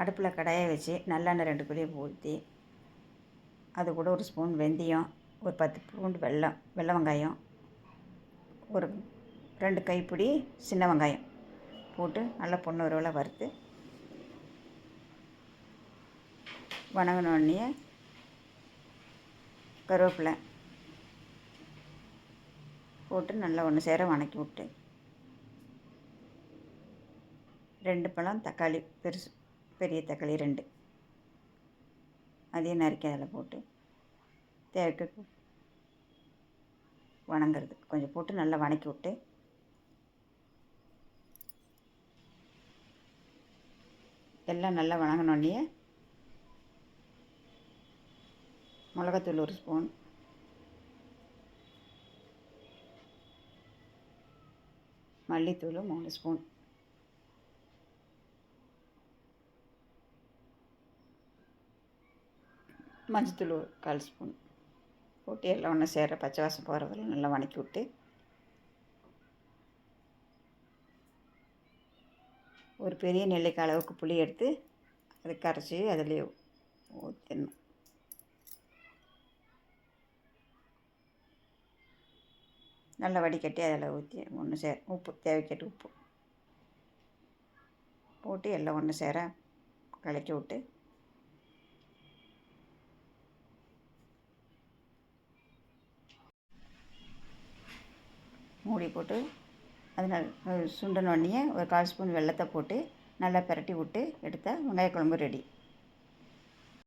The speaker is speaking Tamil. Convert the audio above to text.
அடுப்பில் கடாயை வச்சு நல்லெண்ணெய் ரெண்டு குழியை ஊற்றி அது கூட ஒரு ஸ்பூன் வெந்தயம் ஒரு பத்து பூண்டு வெல்லம் வெள்ளை வெங்காயம் ஒரு ரெண்டு கைப்பிடி சின்ன வெங்காயம் போட்டு நல்லா பொண்ணு வறுவலாக வறுத்து வணங்கினோடனே கருவேப்பிலை போட்டு நல்லா ஒன்று சேர வணக்கி விட்டு ரெண்டு பழம் தக்காளி பெருசு பெரிய தக்காளி ரெண்டு. அதையும் நறுக்கி அதில் போட்டு தேவைக்கு வணங்குறது. கொஞ்சம் போட்டு நல்லா வணக்கி விட்டு எல்லாம் நல்லா வணங்கினோடனே மிளகாத்தூள் ஒரு ஸ்பூன். மல்லித்தூள் மூணு ஸ்பூன். மஞ்சத்தூள் கால் ஸ்பூன் போட்டு எல்லாம் ஒன்று சேர பச்சை வாசம் போகிறதில் நல்லா வணக்கி விட்டு ஒரு பெரிய நெல்லிக்காய் அளவுக்கு புளி எடுத்து அதை கரைச்சி அதிலே ஊற்றிடணும் நல்லா வடிகட்டி அதில் ஊற்றி ஒன்று சேர உப்பு தேவைக்கட்டு உப்பு போட்டு எல்லாம் ஒன்று சேர கலக்கி விட்டு மூடி போட்டு அதனால் சுண்டன் சுண்டனோடனே ஒரு கால் ஸ்பூன் வெல்லத்தை போட்டு நல்லா பிரட்டி விட்டு எடுத்தால் வெங்காய குழம்பு ரெடி